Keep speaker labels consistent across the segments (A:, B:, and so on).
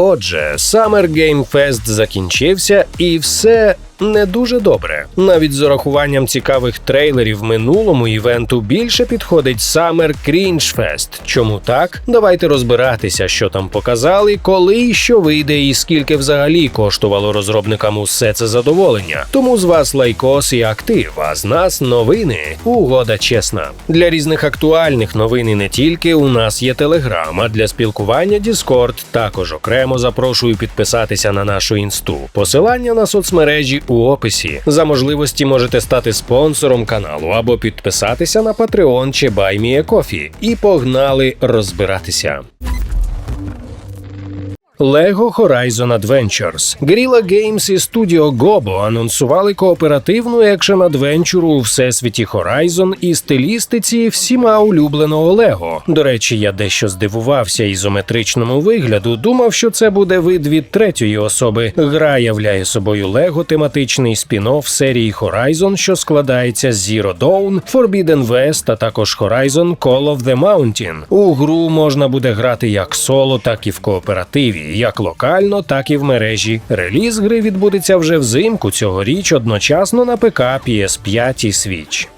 A: Отже, Summer Game Fest закінчився і все. Не дуже добре. Навіть з урахуванням цікавих трейлерів минулому івенту більше підходить Summer Cringe Fest. Чому так? Давайте розбиратися, що там показали, коли і що вийде, і скільки взагалі коштувало розробникам усе це задоволення. Тому з вас лайкос і актив, а з нас новини. Угода чесна. Для різних актуальних новин і не тільки у нас є Телеграм, а для спілкування Discord також окремо запрошую підписатися на нашу інсту. Посилання на соцмережі у описі. За можливості можете стати спонсором каналу або підписатися на Patreon чи BuyMeACoffee. І погнали розбиратися. Lego Horizon Adventures. Guerrilla Games і Studio Gobo анонсували кооперативну екшен адвенчуру у всесвіті Horizon і стилістиці всіма улюбленого Лего. До речі, я дещо здивувався ізометричному вигляду. Думав, що це буде вид від третьої особи. Гра являє собою Лего тематичний спін-офф серії Horizon, що складається з Zero Dawn, Forbidden West, а також Horizon Call of the Mountain. У гру можна буде грати як соло, так і в кооперативі як локально, так і в мережі. Реліз гри відбудеться вже взимку цьогоріч одночасно на ПК, PS5 і Switch.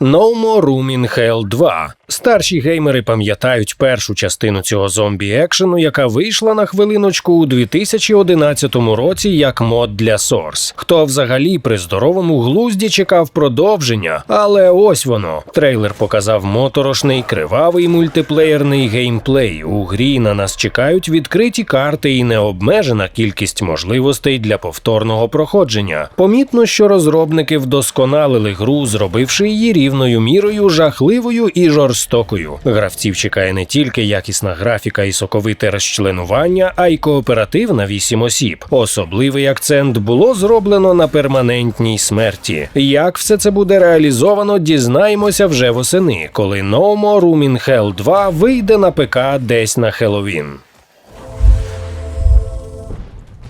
A: No More Room in Hell 2. Старші геймери пам'ятають першу частину цього зомбі екшену, яка вийшла на хвилиночку у 2011 році як мод для Source. Хто взагалі при здоровому глузді чекав продовження, але ось воно. Трейлер показав моторошний кривавий мультиплеєрний геймплей. У грі на нас чекають відкриті карти і необмежена кількість можливостей для повторного проходження. Помітно, що розробники вдосконалили гру, зробивши її рівною мірою жахливою і жорстокою жорстокою. Гравців чекає не тільки якісна графіка і соковите розчленування, а й кооператив на вісім осіб. Особливий акцент було зроблено на перманентній смерті. Як все це буде реалізовано, дізнаємося вже восени, коли No More Room in Hell 2 вийде на ПК десь на Хеллоуін.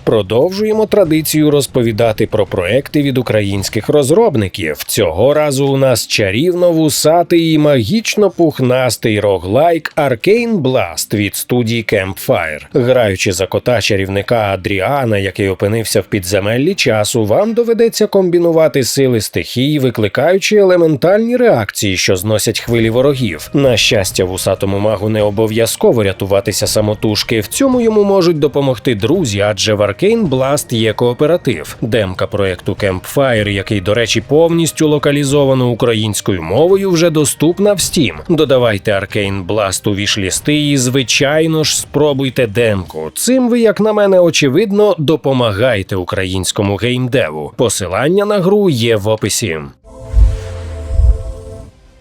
A: Продовжуємо традицію розповідати про проекти від українських розробників. Цього разу у нас чарівно вусатий і магічно пухнастий роглайк Arcane Blast від студії Campfire. Граючи за кота чарівника Адріана, який опинився в підземеллі часу, вам доведеться комбінувати сили стихій, викликаючи елементальні реакції, що зносять хвилі ворогів. На щастя, вусатому магу не обов'язково рятуватися самотужки. В цьому йому можуть допомогти друзі, адже в Arcane Blast є кооператив, демка проекту Campfire, який, до речі, повністю локалізовано українською мовою, вже доступна в Steam. Додавайте Arcane Blast у вішлісти і, звичайно ж, спробуйте демку. Цим ви, як на мене, очевидно, допомагаєте українському геймдеву. Посилання на гру є в описі.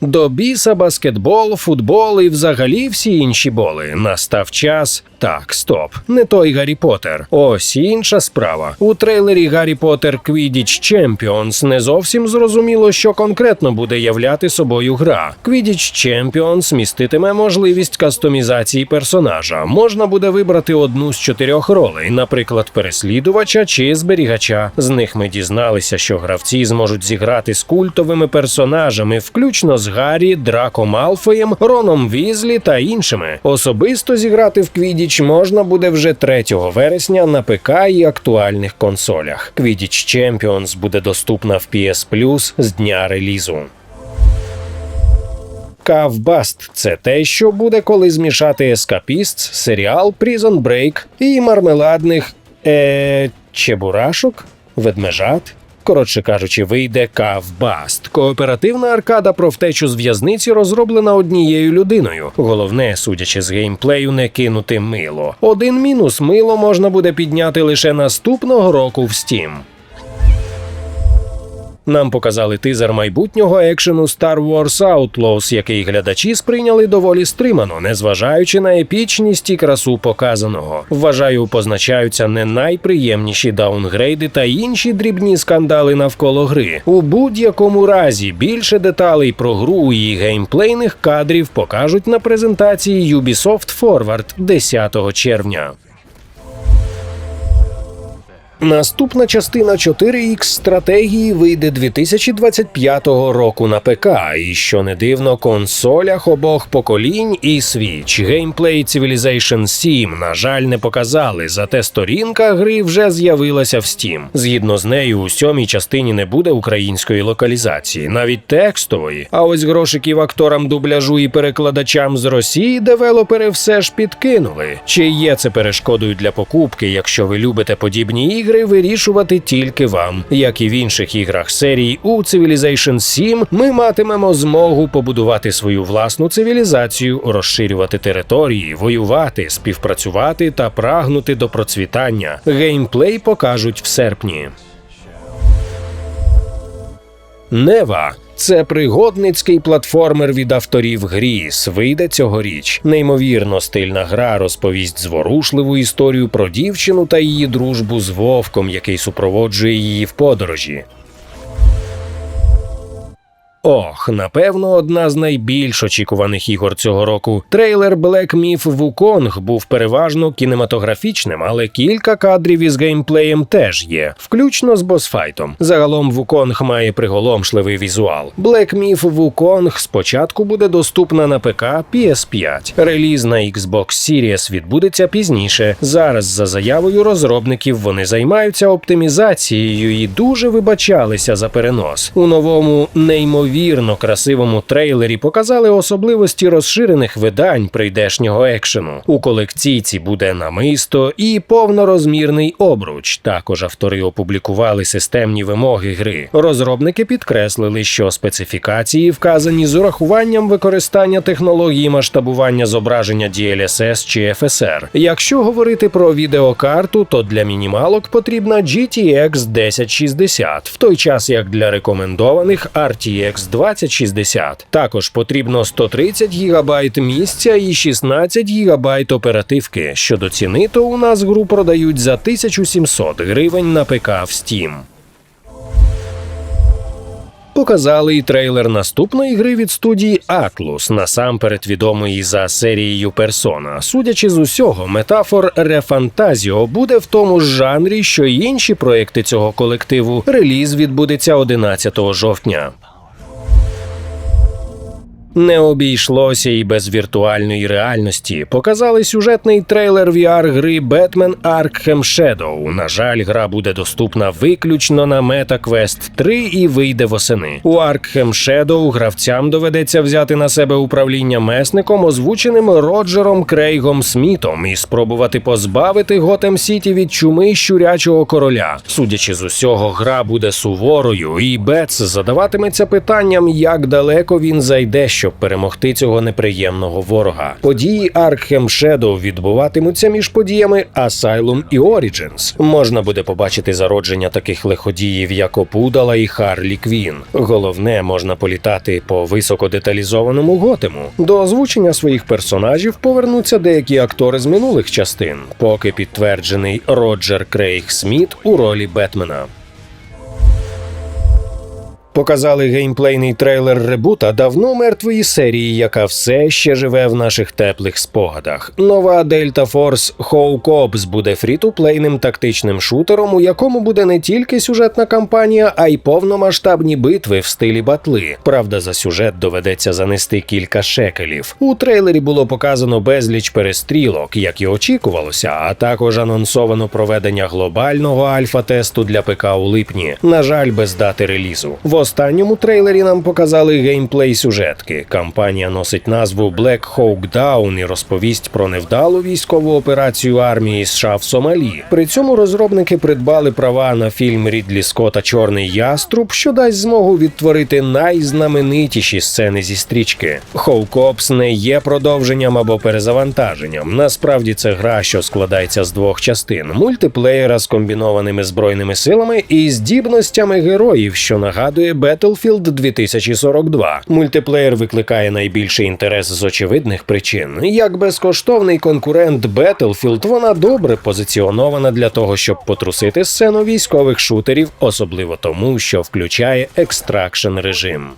A: До біса, баскетбол, футбол і взагалі всі інші боли. Настав час. Так, стоп, не той Гаррі Поттер. Ось інша справа. У трейлері Гаррі Поттер Quidditch Champions не зовсім зрозуміло, що конкретно буде являти собою гра. Quidditch Champions міститиме можливість кастомізації персонажа. Можна буде вибрати одну з чотирьох ролей, наприклад, переслідувача чи зберігача. З них ми дізналися, що гравці зможуть зіграти з культовими персонажами, включно з Гаррі, Драко Малфоєм, Роном Візлі та іншими. Особисто зіграти в Quidditch можна буде вже 3 вересня на ПК і актуальних консолях. Quidditch Champions буде доступна в PS Plus з дня релізу. Кавбаст це те, що буде, коли змішати ескапіст, серіал Prison Break і мармеладних е, чебурашок, ведмежат. Коротше кажучи, вийде Кавбаст. Кооперативна аркада про втечу з в'язниці розроблена однією людиною. Головне, судячи з геймплею, не кинути мило. Один мінус мило можна буде підняти лише наступного року в Steam. Нам показали тизер майбутнього екшену Star Wars Outlaws, який глядачі сприйняли доволі стримано, незважаючи на епічність і красу показаного. Вважаю, позначаються не найприємніші даунгрейди та інші дрібні скандали навколо гри. У будь-якому разі більше деталей про гру і геймплейних кадрів покажуть на презентації Ubisoft Forward 10 червня. Наступна частина 4X стратегії вийде 2025 року на ПК, і що не дивно, консолях обох поколінь і Switch. Геймплей Civilization 7, на жаль, не показали, зате сторінка гри вже з'явилася в Steam. Згідно з нею, у сьомій частині не буде української локалізації, навіть текстової. А ось грошиків акторам дубляжу і перекладачам з Росії девелопери все ж підкинули. Чи є це перешкодою для покупки, якщо ви любите подібні ігри, вирішувати тільки вам. Як і в інших іграх серії, у Civilization 7 ми матимемо змогу побудувати свою власну цивілізацію, розширювати території, воювати, співпрацювати та прагнути до процвітання. Геймплей покажуть в серпні. Нева. Це пригодницький платформер від авторів Гріс. Вийде цьогоріч. Неймовірно стильна гра розповість зворушливу історію про дівчину та її дружбу з вовком, який супроводжує її в подорожі. Ох, напевно, одна з найбільш очікуваних ігор цього року. Трейлер Black Myth Wukong був переважно кінематографічним, але кілька кадрів із геймплеєм теж є, включно з босфайтом. Загалом Wukong має приголомшливий візуал. Black Myth Wukong спочатку буде доступна на ПК PS5. Реліз на Xbox Series відбудеться пізніше. Зараз, за заявою розробників, вони займаються оптимізацією і дуже вибачалися за перенос. У новому неймовірно неймовірно красивому трейлері показали особливості розширених видань прийдешнього екшену. У колекційці буде намисто і повнорозмірний обруч. Також автори опублікували системні вимоги гри. Розробники підкреслили, що специфікації вказані з урахуванням використання технології масштабування зображення DLSS чи FSR. Якщо говорити про відеокарту, то для мінімалок потрібна GTX 1060, в той час як для рекомендованих RTX 2060. Також потрібно 130 ГБ місця і 16 ГБ оперативки. Щодо ціни, то у нас гру продають за 1700 гривень на ПК в Steam. Показали і трейлер наступної гри від студії Atlus, насамперед відомої за серією Persona. Судячи з усього, метафор Рефантазіо буде в тому ж жанрі, що й інші проекти цього колективу. Реліз відбудеться 11 жовтня. Не обійшлося і без віртуальної реальності. Показали сюжетний трейлер VR гри Batman Arkham Shadow. На жаль, гра буде доступна виключно на MetaQuest 3 і вийде восени. У Arkham Shadow гравцям доведеться взяти на себе управління месником, озвученим Роджером Крейгом Смітом, і спробувати позбавити Готем Сіті від чуми щурячого короля. Судячи з усього, гра буде суворою, і Бетс задаватиметься питанням, як далеко він зайде щоб перемогти цього неприємного ворога. Події Arkham Shadow відбуватимуться між подіями Asylum і Origins. Можна буде побачити зародження таких лиходіїв, як Опудала і Харлі Квін. Головне, можна політати по високодеталізованому готему. До озвучення своїх персонажів повернуться деякі актори з минулих частин, поки підтверджений Роджер Крейг Сміт у ролі Бетмена. Показали геймплейний трейлер ребута давно мертвої серії, яка все ще живе в наших теплих спогадах. Нова Delta Force Hawk Ops буде фрі-ту-плейним тактичним шутером, у якому буде не тільки сюжетна кампанія, а й повномасштабні битви в стилі батли. Правда, за сюжет доведеться занести кілька шекелів. У трейлері було показано безліч перестрілок, як і очікувалося, а також анонсовано проведення глобального альфа-тесту для ПК у липні. На жаль, без дати релізу. Останньому трейлері нам показали геймплей сюжетки. Кампанія носить назву Black Hawk Down і розповість про невдалу військову операцію армії США в Сомалі. При цьому розробники придбали права на фільм Рідлі Скотта Чорний яструб, що дасть змогу відтворити найзнаменитіші сцени зі стрічки. Hawk Ops не є продовженням або перезавантаженням. Насправді це гра, що складається з двох частин: мультиплеєра з комбінованими збройними силами і здібностями героїв, що нагадує Battlefield 2042. Мультиплеєр викликає найбільший інтерес з очевидних причин. Як безкоштовний конкурент Battlefield, вона добре позиціонована для того, щоб потрусити сцену військових шутерів, особливо тому, що включає екстракшн режим.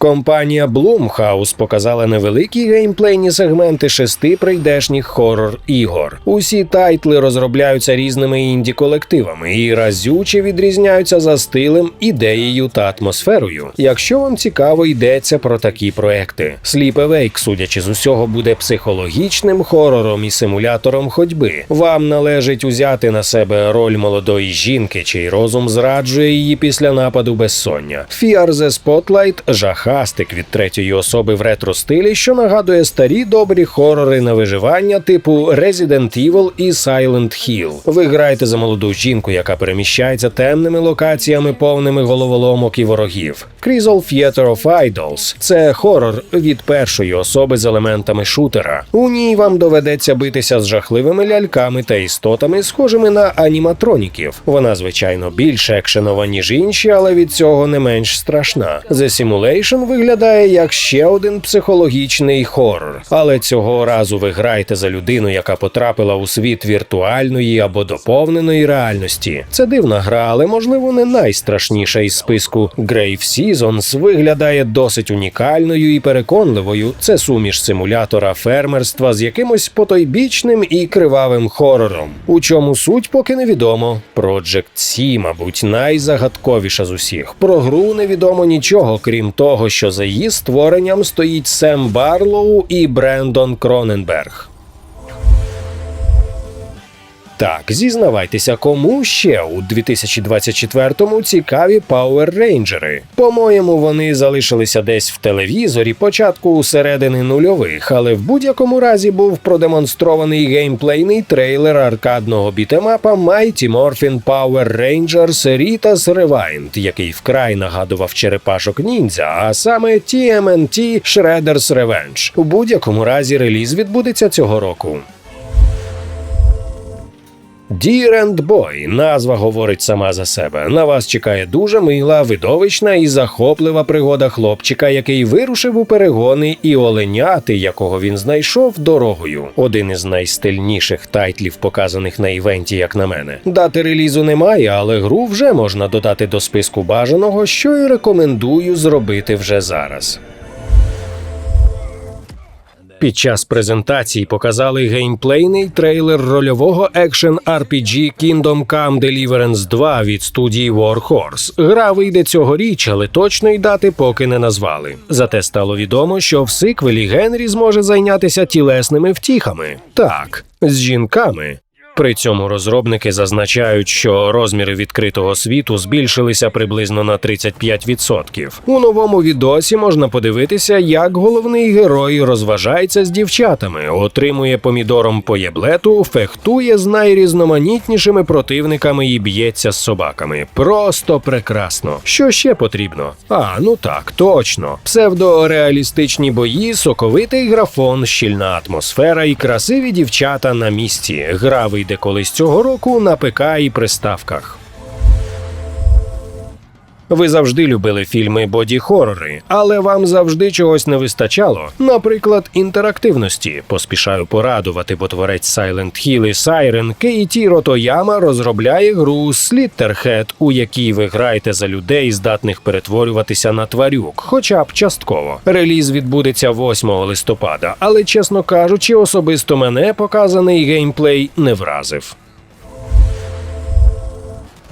A: Компанія Blumhouse показала невеликі геймплейні сегменти шести прийдешніх хорор ігор. Усі тайтли розробляються різними інді колективами і разюче відрізняються за стилем, ідеєю та атмосферою. Якщо вам цікаво, йдеться про такі проекти. Sleep Awake, судячи з усього, буде психологічним хорором і симулятором ходьби. Вам належить узяти на себе роль молодої жінки, чий розум зраджує її після нападу безсоння. Fear the Spotlight – жахастик від третьої особи в ретро стилі, що нагадує старі добрі хорори на виживання типу Resident Evil і Silent Hill. Ви граєте за молоду жінку, яка переміщається темними локаціями, повними головоломок і ворогів. Crystal Theater of Idols – це хорор від першої особи з елементами шутера. У ній вам доведеться битися з жахливими ляльками та істотами, схожими на аніматроніків. Вона, звичайно, більш екшенова, ніж інші, але від цього не менш страшна. The Simulation виглядає як ще один психологічний хорор, але цього разу ви граєте за людину, яка потрапила у світ віртуальної або доповненої реальності. Це дивна гра, але можливо не найстрашніша із списку. Grave Seasons виглядає досить унікальною і переконливою. Це суміш симулятора фермерства з якимось потойбічним і кривавим хорором. У чому суть поки невідомо. Project C, мабуть, найзагадковіша з усіх. Про гру невідомо нічого, крім того, що за її створенням стоїть Сем Барлоу і Брендон Кроненберг. Так, зізнавайтеся, кому ще у 2024-му цікаві Power Rangers? По-моєму, вони залишилися десь в телевізорі початку середини нульових, але в будь-якому разі був продемонстрований геймплейний трейлер аркадного бітемапа Mighty Morphin Power Rangers Ritas Rewind, який вкрай нагадував черепашок ніндзя, а саме TMNT Shredder's Revenge. У будь-якому разі реліз відбудеться цього року. Dear and Boy – назва говорить сама за себе. На вас чекає дуже мила, видовищна і захоплива пригода хлопчика, який вирушив у перегони і оленяти, якого він знайшов дорогою. Один із найстильніших тайтлів, показаних на івенті, як на мене. Дати релізу немає, але гру вже можна додати до списку бажаного, що і рекомендую зробити вже зараз. Під час презентації показали геймплейний трейлер рольового екшен RPG Kingdom Come Deliverance 2 від студії Warhorse. Гра вийде цьогоріч, але точної дати поки не назвали. Зате стало відомо, що в сиквелі Генрі зможе зайнятися тілесними втіхами. Так, з жінками. При цьому розробники зазначають, що розміри відкритого світу збільшилися приблизно на 35%. У новому відосі можна подивитися, як головний герой розважається з дівчатами, отримує помідором по єблету, фехтує з найрізноманітнішими противниками і б'ється з собаками. Просто прекрасно. Що ще потрібно? А, ну так, точно. Псевдореалістичні бої, соковитий графон, щільна атмосфера і красиві дівчата на місці. Гра вийде колись цього року на ПК і приставках. Ви завжди любили фільми боді-хорори, але вам завжди чогось не вистачало. Наприклад, інтерактивності. Поспішаю порадувати, бо творець Silent Hill і Siren Кейтіро Тояма розробляє гру Slitterhead, у якій ви граєте за людей, здатних перетворюватися на тварюк, хоча б частково. Реліз відбудеться 8 листопада, але чесно кажучи, особисто мене показаний геймплей не вразив.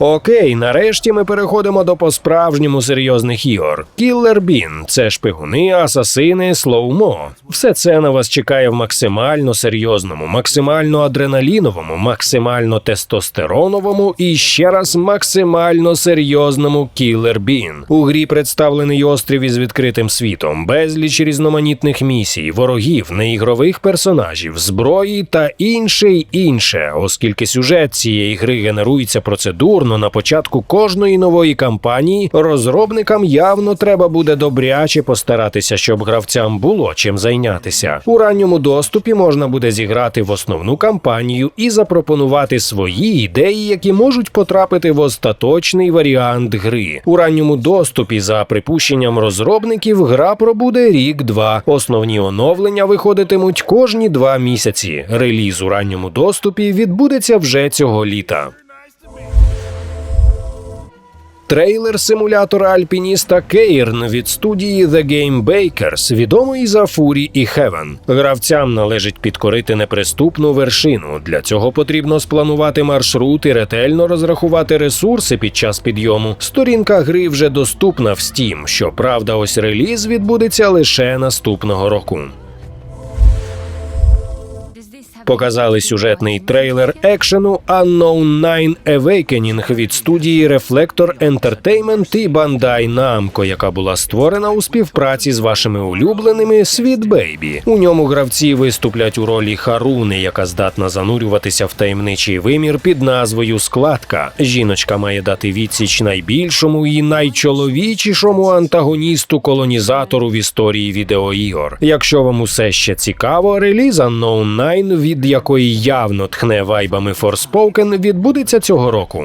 A: Окей, нарешті ми переходимо до по-справжньому серйозних ігор. Кіллер Бін це шпигуни, асасини, слоумо. Все це на вас чекає в максимально серйозному, максимально адреналіновому, максимально тестостероновому і ще раз максимально серйозному Кіллер Бін. У грі представлений острів із відкритим світом, безліч різноманітних місій, ворогів, неігрових персонажів, зброї та інше й інше, оскільки сюжет цієї гри генерується процедурно на початку кожної нової кампанії, розробникам явно треба буде добряче постаратися, щоб гравцям було чим зайнятися. У ранньому доступі можна буде зіграти в основну кампанію і запропонувати свої ідеї, які можуть потрапити в остаточний варіант гри. У ранньому доступі, за припущенням розробників, гра пробуде рік-два. Основні оновлення виходитимуть кожні два місяці. Реліз у ранньому доступі відбудеться вже цього літа. Трейлер симулятора альпініста Кейрн від студії The Game Bakers, відомої за Fury і Heaven. Гравцям належить підкорити неприступну вершину. Для цього потрібно спланувати маршрут і ретельно розрахувати ресурси під час підйому. Сторінка гри вже доступна в Steam, Щоправда, ось реліз відбудеться лише наступного року. Показали сюжетний трейлер екшену Unknown 9 Awakening від студії Reflector Entertainment і Bandai Namco, яка була створена у співпраці з вашими улюбленими Sweet Baby. У ньому гравці виступлять у ролі Харуни, яка здатна занурюватися в таємничий вимір під назвою Складка. Жіночка має дати відсіч найбільшому і найчоловічішому антагоністу колонізатору в історії відеоігор. Якщо вам усе ще цікаво, реліз Unknown 9 від якої явно тхне вайбами Forspoken, відбудеться цього року.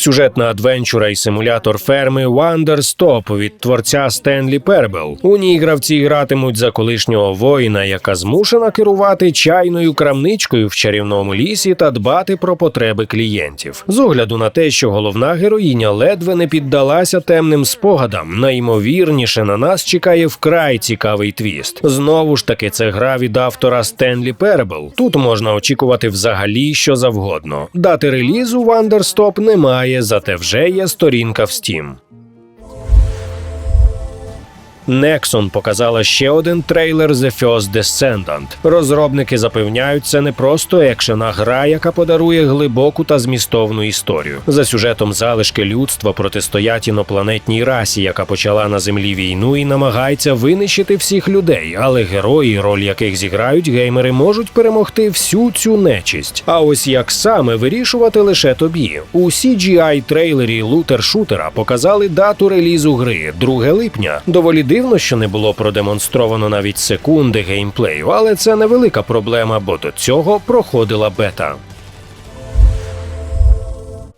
A: Сюжетна адвенчура і симулятор ферми Wonderstop від творця Стенлі Пербел. У ній гравці гратимуть за колишнього воїна, яка змушена керувати чайною крамничкою в чарівному лісі та дбати про потреби клієнтів. З огляду на те, що головна героїня ледве не піддалася темним спогадам, найімовірніше на нас чекає вкрай цікавий твіст. Знову ж таки, це гра від автора Стенлі Пербел. Тут можна очікувати взагалі що завгодно. Дати релізу Wonderstop немає зате вже є сторінка в Steam. Nexon показала ще один трейлер The First Descendant. Розробники запевняють, це не просто екшена гра, яка подарує глибоку та змістовну історію. За сюжетом залишки людства протистоять інопланетній расі, яка почала на землі війну і намагається винищити всіх людей. Але герої, роль яких зіграють геймери, можуть перемогти всю цю нечисть. А ось як саме вирішувати лише тобі. У CGI трейлері лутер-шутера показали дату релізу гри 2 липня. Доволі дивно, що не було продемонстровано навіть секунди геймплею, але це невелика проблема, бо до цього проходила бета.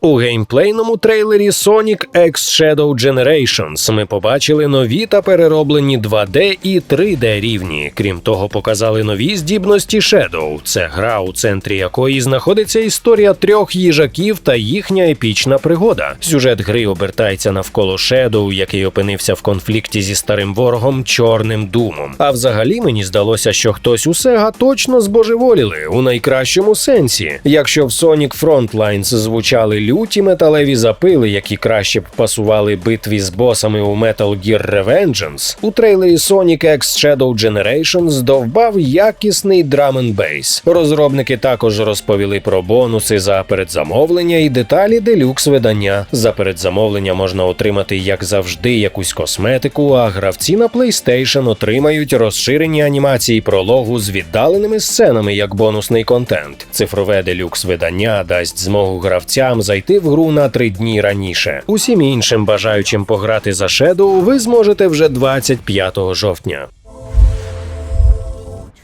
A: У геймплейному трейлері Sonic X Shadow Generations ми побачили нові та перероблені 2D і 3D рівні. Крім того, показали нові здібності Shadow. Це гра, у центрі якої знаходиться історія трьох їжаків та їхня епічна пригода. Сюжет гри обертається навколо Shadow, який опинився в конфлікті зі старим ворогом Чорним Думом. А взагалі мені здалося, що хтось у Sega точно збожеволіли у найкращому сенсі. Якщо в Sonic Frontlines звучали люті металеві запили, які краще б пасували битві з босами у Metal Gear Revengeance, у трейлері Sonic X Shadow Generations здовбав якісний драм н бейс. Розробники також розповіли про бонуси за передзамовлення і деталі делюкс видання. За передзамовлення можна отримати, як завжди, якусь косметику, а гравці на PlayStation отримають розширені анімації прологу з віддаленими сценами як бонусний контент. Цифрове делюкс видання дасть змогу гравцям зайти в гру на три дні раніше. Усім іншим бажаючим пограти за Shadow ви зможете вже 25 жовтня.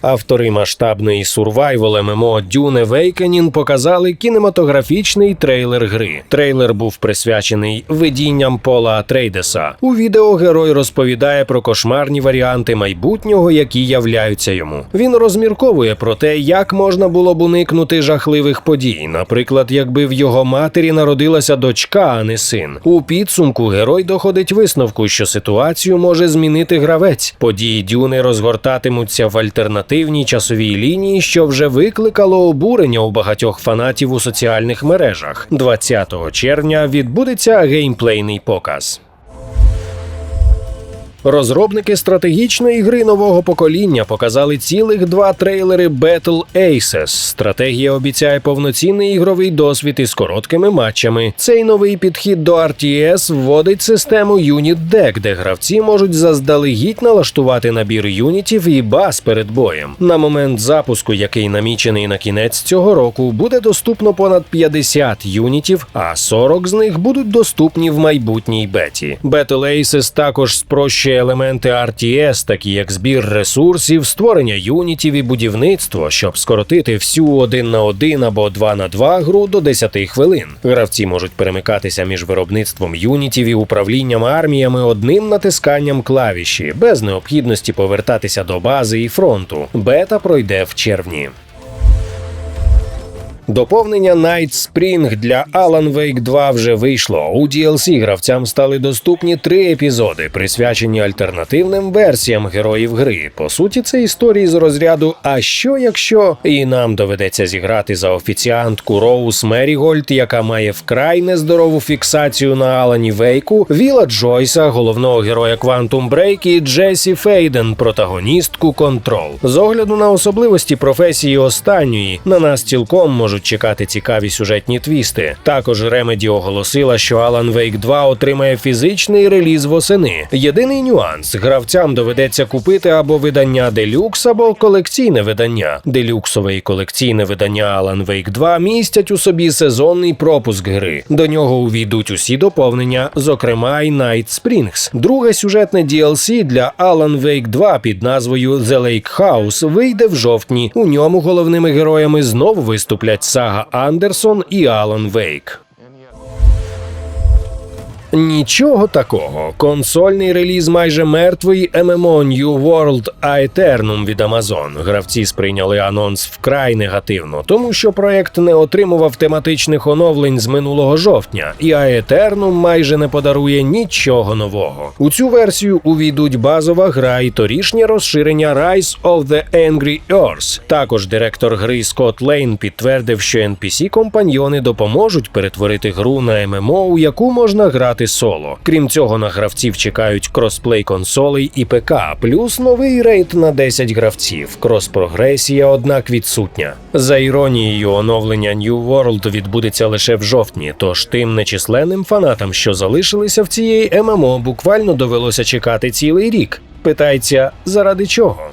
A: Автори масштабної сурвайвол ММО Dune Awakening показали кінематографічний трейлер гри. Трейлер був присвячений видінням Пола Атрейдеса. У відео герой розповідає про кошмарні варіанти майбутнього, які являються йому. Він розмірковує про те, як можна було б уникнути жахливих подій. Наприклад, якби в його матері народилася дочка, а не син. У підсумку герой доходить висновку, що ситуацію може змінити гравець. Події Дюни розгортатимуться в альтернативі альтернативній часовій лінії, що вже викликало обурення у багатьох фанатів у соціальних мережах. 20 червня відбудеться геймплейний показ. Розробники стратегічної гри нового покоління показали цілих два трейлери Battle Aces. Стратегія обіцяє повноцінний ігровий досвід із короткими матчами. Цей новий підхід до RTS вводить систему Unit Deck, де гравці можуть заздалегідь налаштувати набір юнітів і баз перед боєм. На момент запуску, який намічений на кінець цього року, буде доступно понад 50 юнітів, а 40 з них будуть доступні в майбутній беті. Battle Aces також спрощує елементи RTS, такі як збір ресурсів, створення юнітів і будівництво, щоб скоротити всю один на один або два на два гру до 10 хвилин. Гравці можуть перемикатися між виробництвом юнітів і управлінням арміями одним натисканням клавіші, без необхідності повертатися до бази і фронту. Бета пройде в червні. Доповнення Night Spring для Alan Wake 2 вже вийшло. У DLC гравцям стали доступні три епізоди, присвячені альтернативним версіям героїв гри. По суті, це історії з розряду А що якщо і нам доведеться зіграти за офіціантку Роуз Мерігольд, яка має вкрай нездорову фіксацію на Алані Вейку, Віла Джойса, головного героя Quantum Break і Джесі Фейден, протагоністку Control. З огляду на особливості професії останньої на нас цілком можуть чекати цікаві сюжетні твісти. Також Remedy оголосила, що Alan Wake 2 отримає фізичний реліз восени. Єдиний нюанс: гравцям доведеться купити або видання Deluxe, або колекційне видання. Делюксове і колекційне видання Alan Wake 2 містять у собі сезонний пропуск гри. До нього увійдуть усі доповнення, зокрема й Night Springs. Друге сюжетне DLC для Alan Wake 2 під назвою The Lake House вийде в жовтні. У ньому головними героями знову виступлять Сага Андерсон і Алан Вейк. Нічого такого. Консольний реліз майже мертвої MMO New World Aeternum від Amazon. Гравці сприйняли анонс вкрай негативно, тому що проект не отримував тематичних оновлень з минулого жовтня, і Aeternum майже не подарує нічого нового. У цю версію увійдуть базова гра і торішнє розширення Rise of the Angry Earth. Також директор гри Скотт Лейн підтвердив, що NPC-компаньйони допоможуть перетворити гру на ММО, у яку можна грати соло. Крім цього, на гравців чекають кросплей консолей і ПК, плюс новий рейд на 10 гравців. Крос-прогресія, однак, відсутня. За іронією, оновлення New World відбудеться лише в жовтні, тож тим нечисленним фанатам, що залишилися в цієї ММО, буквально довелося чекати цілий рік. Питається, заради чого?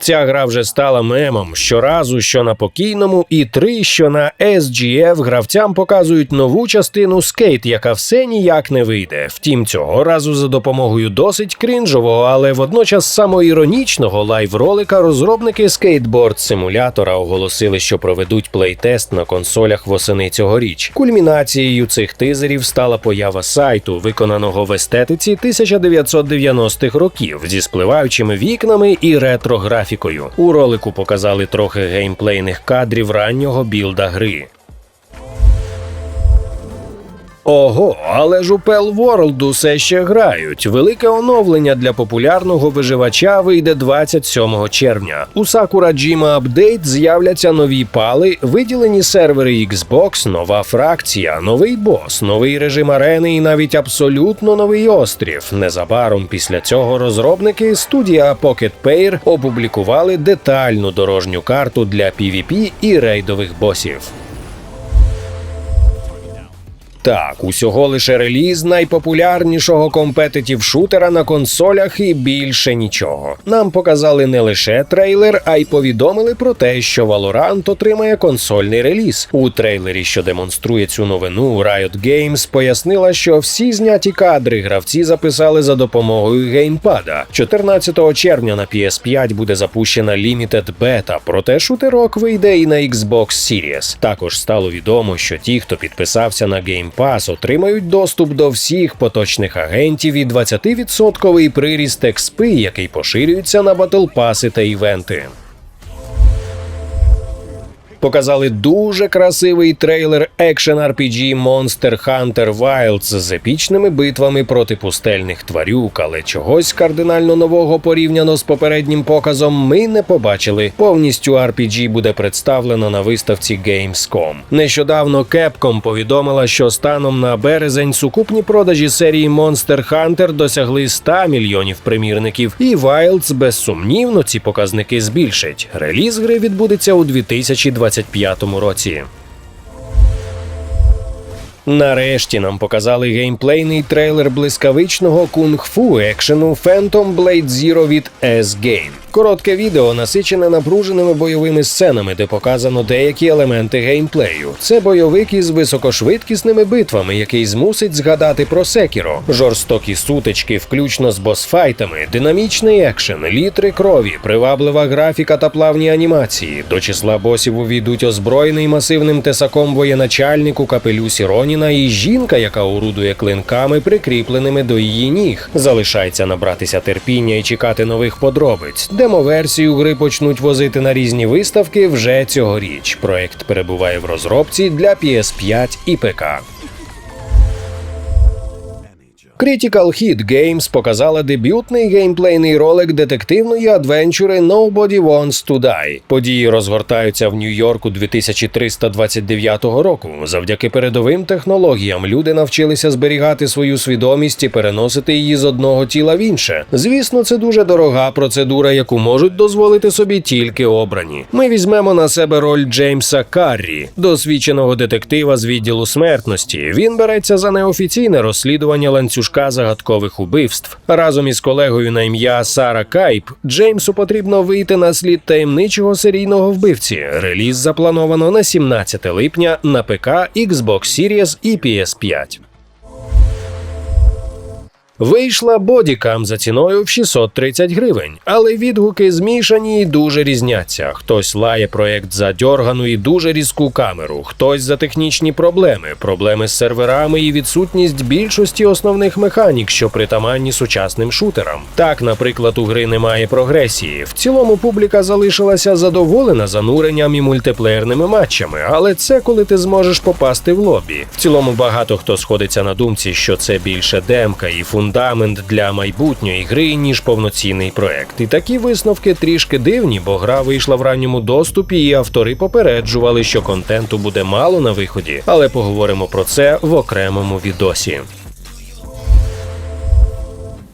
A: Ця гра вже стала мемом щоразу, що на покійному, і три, що на SGF гравцям показують нову частину скейт, яка все ніяк не вийде. Втім, цього разу за допомогою досить крінжового, але водночас самоіронічного лайв-ролика розробники скейтборд симулятора оголосили, що проведуть плейтест на консолях восени цьогоріч. Кульмінацією цих тизерів стала поява сайту, виконаного в естетиці 1990-х років зі спливаючими вікнами і ретро-графікою. У ролику показали трохи геймплейних кадрів раннього білда гри. Ого, але ж у Pell World усе ще грають. Велике оновлення для популярного виживача вийде 27 червня. У Sakura Jima Update з'являться нові пали, виділені сервери Xbox, нова фракція, новий бос, новий режим арени і навіть абсолютно новий острів. Незабаром після цього розробники студія Pocket Pair опублікували детальну дорожню карту для PvP і рейдових босів. Так, усього лише реліз найпопулярнішого компетитів шутера на консолях і більше нічого. Нам показали не лише трейлер, а й повідомили про те, що Valorant отримає консольний реліз. У трейлері, що демонструє цю новину, Riot Games пояснила, що всі зняті кадри гравці записали за допомогою геймпада. 14 червня на PS5 буде запущена Limited Beta, проте шутерок вийде і на Xbox Series. Також стало відомо, що ті, хто підписався на Game Pass, отримають доступ до всіх поточних агентів і 20% приріст експи, який поширюється на батлпаси та івенти. Показали дуже красивий трейлер екшен RPG Monster Hunter Wilds з епічними битвами проти пустельних тварюк, але чогось кардинально нового порівняно з попереднім показом ми не побачили. Повністю RPG буде представлено на виставці Gamescom. Нещодавно Capcom повідомила, що станом на березень сукупні продажі серії Monster Hunter досягли 100 мільйонів примірників, і Wilds безсумнівно ці показники збільшить. Реліз гри відбудеться у 2020 2025 році. Нарешті нам показали геймплейний трейлер блискавичного кунг-фу екшену Phantom Blade Zero від S-Game. Коротке відео насичене напруженими бойовими сценами, де показано деякі елементи геймплею. Це бойовик із високошвидкісними битвами, який змусить згадати про Секіро, жорстокі сутички, включно з босфайтами, динамічний екшен, літри крові, приваблива графіка та плавні анімації. До числа босів увійдуть озброєний масивним тесаком воєначальник у капелюсі Роніна і жінка, яка орудує клинками, прикріпленими до її ніг. Залишається набратися терпіння і чекати нових подробиць. Де Демо-версію гри почнуть возити на різні виставки вже цьогоріч. Проект перебуває в розробці для PS5 і ПК. Critical Hit Games показала дебютний геймплейний ролик детективної адвенчури Nobody Wants to Die. Події розгортаються в Нью-Йорку 2329 року. Завдяки передовим технологіям люди навчилися зберігати свою свідомість і переносити її з одного тіла в інше. Звісно, це дуже дорога процедура, яку можуть дозволити собі тільки обрані. Ми візьмемо на себе роль Джеймса Каррі, досвідченого детектива з відділу смертності. Він береться за неофіційне розслідування ланцюжка загадкових убивств. Разом із колегою на ім'я Сара Кайп Джеймсу потрібно вийти на слід таємничого серійного вбивці. Реліз заплановано на 17 липня на ПК, Xbox Series і PS5. Вийшла бодікам за ціною в 630 гривень, але відгуки змішані і дуже різняться. Хтось лає проект за дьоргану і дуже різку камеру, хтось за технічні проблеми, проблеми з серверами і відсутність більшості основних механік, що притаманні сучасним шутерам. Так, наприклад, у гри немає прогресії. В цілому публіка залишилася задоволена зануренням і мультиплеєрними матчами, але це коли ти зможеш попасти в лобі. В цілому багато хто сходиться на думці, що це більше демка і фундамент для майбутньої гри, ніж повноцінний проект. І такі висновки трішки дивні, бо гра вийшла в ранньому доступі, і автори попереджували, що контенту буде мало на виході, але поговоримо про це в окремому відосі.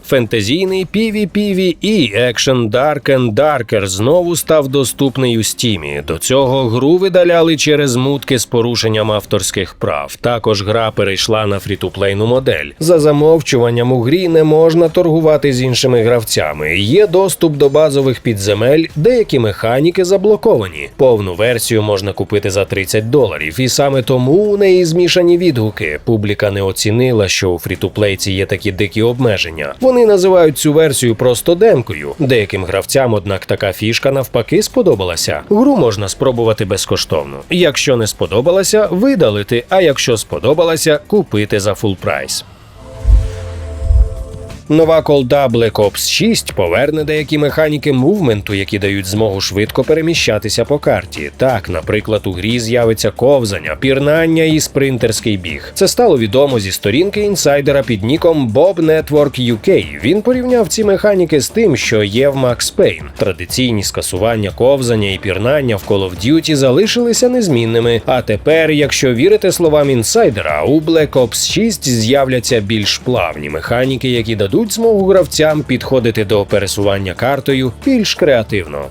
A: Фентезійний PvPvE Action Dark and Darker знову став доступний у стімі. До цього гру видаляли через мутки з порушенням авторських прав. Також гра перейшла на фрітуплейну модель. За замовчуванням у грі не можна торгувати з іншими гравцями. Є доступ до базових підземель, деякі механіки заблоковані. Повну версію можна купити за 30 доларів, і саме тому у неї змішані відгуки. Публіка не оцінила, що у фрітуплейці є такі дикі обмеження. Вони називають цю версію просто демкою. Деяким гравцям, однак, така фішка навпаки сподобалася. Гру можна спробувати безкоштовно. Якщо не сподобалася, видалити. А якщо сподобалася, купити за фул прайс. Нова колда Black Ops 6 поверне деякі механіки мувменту, які дають змогу швидко переміщатися по карті. Так, наприклад, у грі з'явиться ковзання, пірнання і спринтерський біг. Це стало відомо зі сторінки інсайдера під ніком Bob Network UK. Він порівняв ці механіки з тим, що є в Max Payne. Традиційні скасування ковзання і пірнання в Call of Duty залишилися незмінними. А тепер, якщо вірити словам інсайдера, у Black Ops 6 з'являться більш плавні механіки, які дадуть дадуть змогу гравцям підходити до пересування картою більш креативно.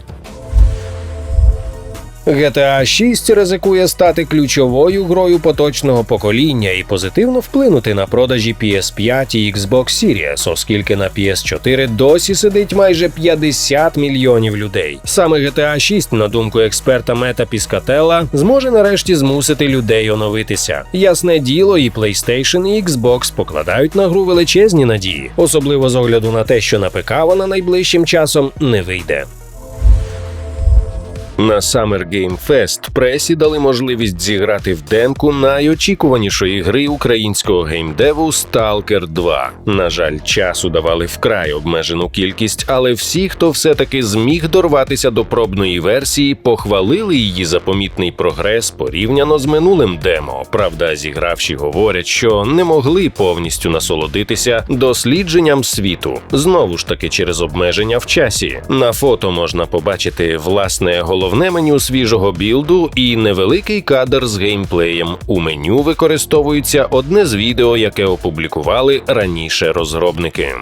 A: GTA 6 ризикує стати ключовою грою поточного покоління і позитивно вплинути на продажі PS5 і Xbox Series, оскільки на PS4 досі сидить майже 50 мільйонів людей. Саме GTA 6, на думку експерта Мета Піскателла, зможе нарешті змусити людей оновитися. Ясне діло, і PlayStation, і Xbox покладають на гру величезні надії, особливо з огляду на те, що на ПК вона найближчим часом не вийде. На Summer Game Fest пресі дали можливість зіграти в демку найочікуванішої гри українського геймдеву Stalker 2. На жаль, часу давали вкрай обмежену кількість, але всі, хто все-таки зміг дорватися до пробної версії, похвалили її за помітний прогрес порівняно з минулим демо. Правда, зігравші говорять, що не могли повністю насолодитися дослідженням світу. Знову ж таки, через обмеження в часі. На фото можна побачити власне головне головне меню свіжого білду і невеликий кадр з геймплеєм. У меню використовується одне з відео, яке опублікували раніше розробники.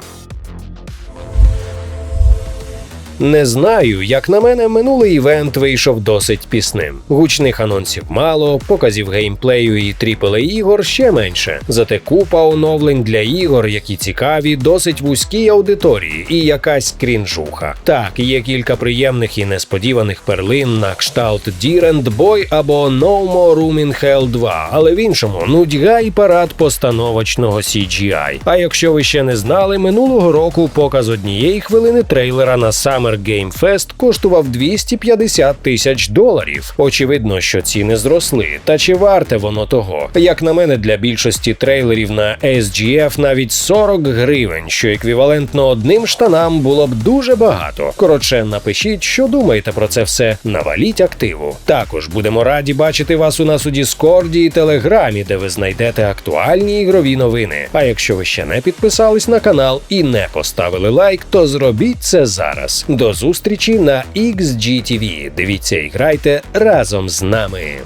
A: Не знаю, як на мене, минулий івент вийшов досить пісним. Гучних анонсів мало, показів геймплею і тріпелей ігор ще менше. Зате купа оновлень для ігор, які цікаві, досить вузькій аудиторії і якась крінжуха. Так, є кілька приємних і несподіваних перлин на кшталт Deer and Boy або No More Room in Hell 2, але в іншому нудьга і парад постановочного CGI. А якщо ви ще не знали, минулого року показ однієї хвилини трейлера на Summer Summer Game Fest коштував 250 тисяч доларів. Очевидно, що ціни зросли. Та чи варте воно того? Як на мене, для більшості трейлерів на SGF навіть 40 гривень, що еквівалентно одним штанам, було б дуже багато. Коротше, напишіть, що думаєте про це все. Наваліть активу. Також будемо раді бачити вас у нас у Діскорді і Телеграмі, де ви знайдете актуальні ігрові новини. А якщо ви ще не підписались на канал і не поставили лайк, то зробіть це зараз. До зустрічі на XGTV. Дивіться і грайте разом з нами.